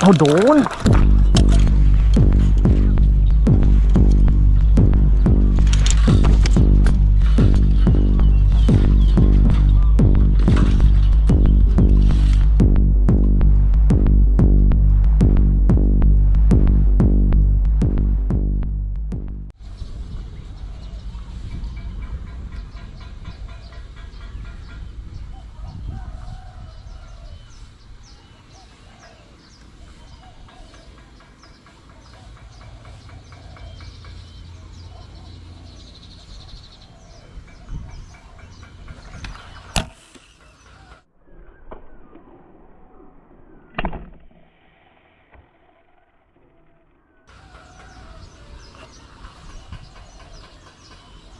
เอาโดน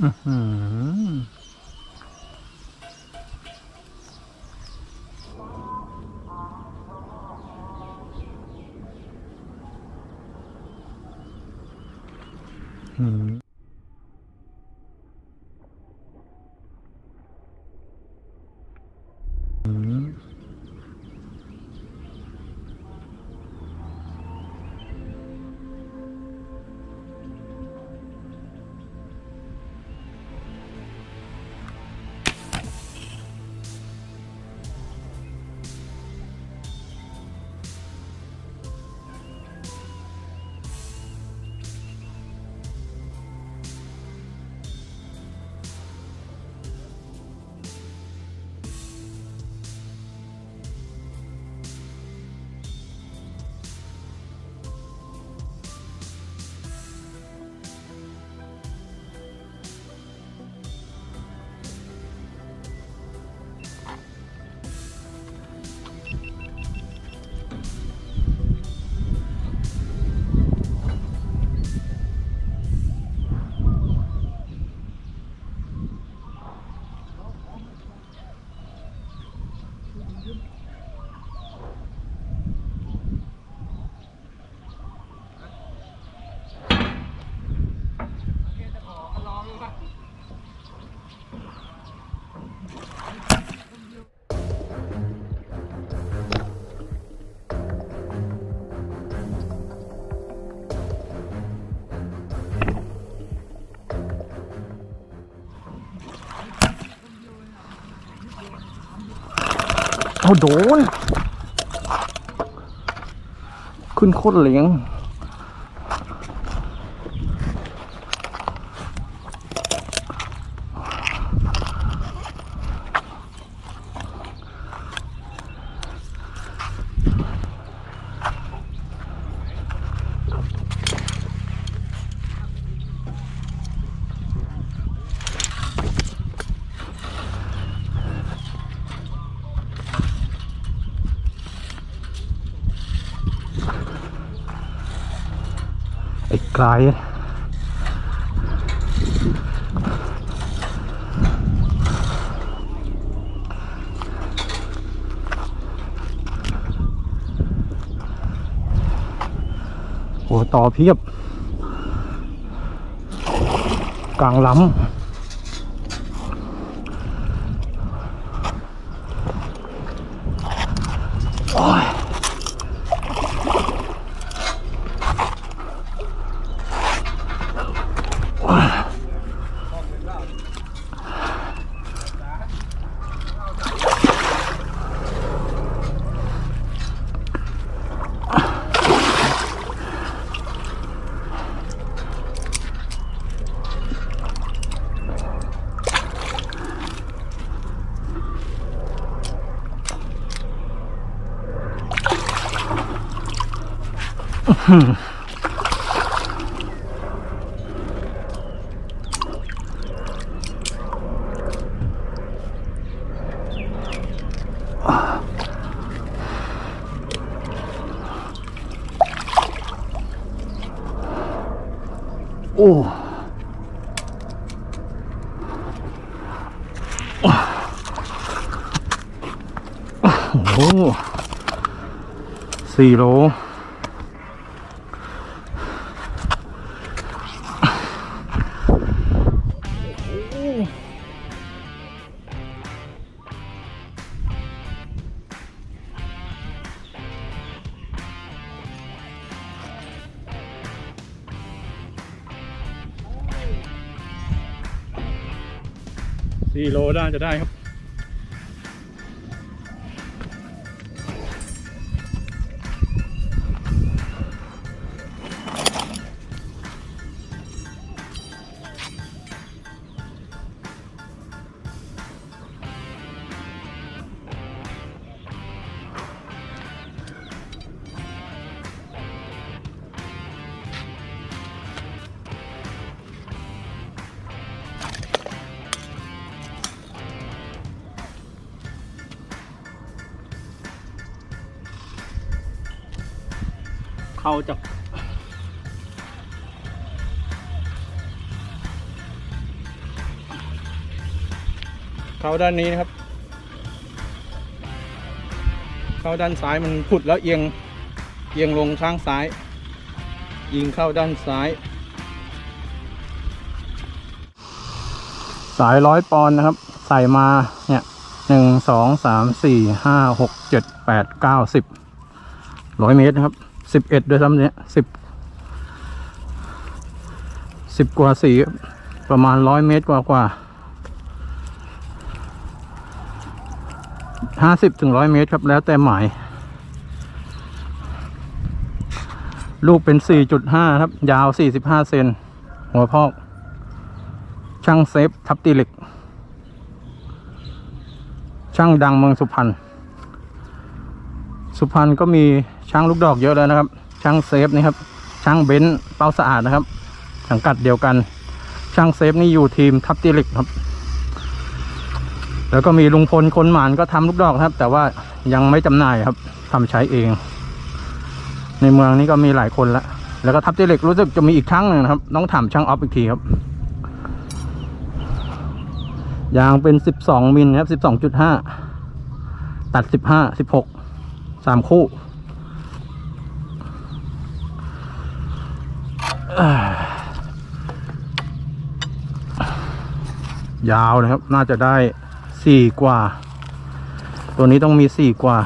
อื้ เอาโดน ขึ้นโคตรเหลียง ไอ้ไกลโอ้ต่อเพียบ กลางล้ำโอ้ย 啊 哦。哇哦。c 罗4โลได้จะได้ครับ เข้าจากเข้าด้านนี้นะครับ เข้าด้านซ้ายมันผุดแล้วเอียง เอียงลงข้างซ้าย ยิงเข้าด้านซ้าย สายร้อยปอนนะครับ ใส่มาเนี่ยหนึ่งสองสามสี่ห้าหกเจ็ดแปดเก้าสิบร้อยเมตรนะครับ สิบเอ็ดด้วยซ้ำเนี่ยสิบสิบกว่าสี่ประมาณร้อยเมตรกว่ากว่าห้าสิบถึงร้อยเมตรครับแล้วแต่หมาย ลูกเป็นสี่จุดห้าครับ ยาวสี่สิบห้าเซนหัวพอก ช่างเซฟ ทับตีเหล็ก ช่างดังเมืองสุพรรณสุพรรณก็มี ช่างลูกดอกเยอะแล้วนะครับช่างเซฟนี่ครับช่างเบนซ์เป้าสะอาดนะครับ สังกัดเดียวกันช่างเซฟนี่อยู่ทีมทับตีเล็กครับ แล้วก็มีลุงพลคนหมานก็ทำลูกดอกครับ แต่ว่ายังไม่จำหน่ายครับทำใช้เอง ในเมืองนี้ก็มีหลายคนละแล้วก็ทับตีเล็กรู้สึกจะมีอีกช่างหนึ่งนะครับต้องถามช่างออฟอีกทีครับยางเป็นสิบสองมิลครับสิบสองจุดห้าตัดสิบห้าสิบหกสามคู่อ่า ยาวนะครับ น่าจะได้สี่กว่า ตัวนี้ต้องมีสี่กว่า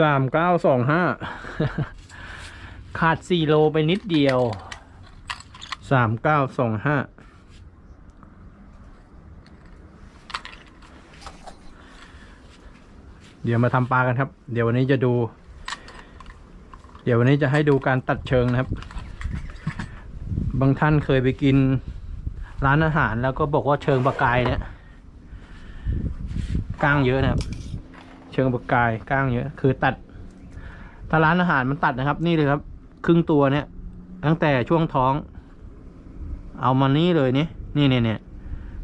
สามเก้าสองห้าขาดสี่โลไปนิดเดียวสามเก้าสองห้าเดี๋ยวมาทำปลากันครับ เดี๋ยววันนี้จะดู เดี๋ยววันนี้จะให้ดูการตัดเชิงนะครับ บางท่านเคยไปกินร้านอาหารแล้วก็บอกว่าเชิงปลากายเนี่ยก้างเยอะนะครับเชิงปลากายก้างเยอะ คือตัดถ้าร้านอาหารมันตัดนะครับ นี่เลยครับ ครึ่งตัวเนี่ย ตั้งแต่ช่วงท้อง เอามานี่เลยนี่นี่เนี่ยเนี่ย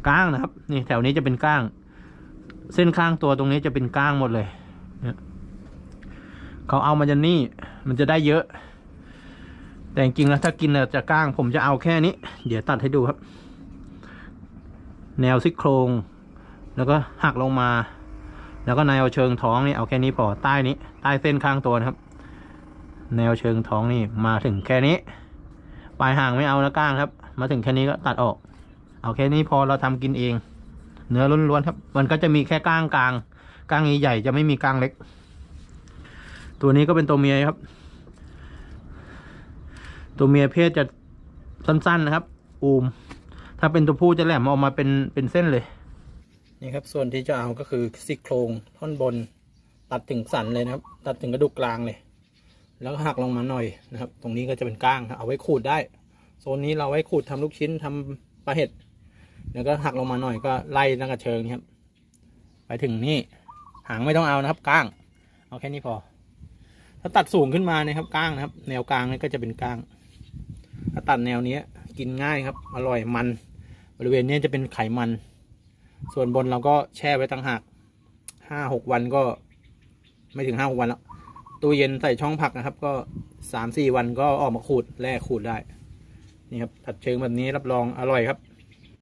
ก้างนะครับ นี่แถวนี้จะเป็นก้าง เส้นข้างตัวตรงนี้จะเป็นก้างหมดเลยเนี่ยเขาเอามาจะนี่ มันจะได้เยอะ แต่จริงๆแล้วถ้ากินจะก้าง ผมจะเอาแค่นี้ เดี๋ยวตัดให้ดูครับ แนวซี่โครง แล้วก็หักลงมา แล้วก็แนวเชิงท้องนี่เอาแค่นี้พอใต้นี้ใต้เส้นข้างตัวนะครับ แนวเชิงท้องนี่มาถึงแค่นี้ปลายห่างไม่เอานะก้างครับ มาถึงแค่นี้ก็ตัดออก เอาแค่นี้พอเราทำกินเอง เนื้อล้วนๆครับ มันก็จะมีแค่ก้างกลางก้างใหญ่ๆจะไม่มีก้างเล็ก ตัวนี้ก็เป็นตัวเมียครับ ตัวเมียเพศจะสั้นๆนะครับ อูม ถ้าเป็นตัวผู้จะแหลมออกมาเป็นเป็นเส้นเลย นี่ครับ ส่วนที่จะเอาก็คือซี่โครงท่อนบน ตัดถึงสันเลยนะครับ ตัดถึงกระดูกกลางเลย แล้วก็หักลงมาหน่อยนะครับ ตรงนี้ก็จะเป็นก้างเอาไว้ขูดได้โซนนี้เราไว้ขูดทำลูกชิ้นทำปลาเห็ดแล้วก็หักลงมาหน่อยก็ไล่ตั้งกระเชิงนี่ครับ ไปถึงนี่หางไม่ต้องเอานะครับก้าง เอาแค่นี้พอ ถ้าตัดสูงขึ้นมานะครับก้างนะครับ แนวกลางนี่ก็จะเป็นก้าง ถ้าตัดแนวนี้กินง่ายครับ อร่อยมัน บริเวณนี้จะเป็นไขมัน ส่วนบนเราก็แช่ไว้ต่างหากห้าหกวันก็ไม่ถึงห้าหกวันแล้วตู้เย็นใส่ช่องผักนะครับ ก็สามสี่วันก็ออกมาขูดแล่ขูดได้ นี่ครับ ผัดเชิงแบบนี้รับรองอร่อยครับ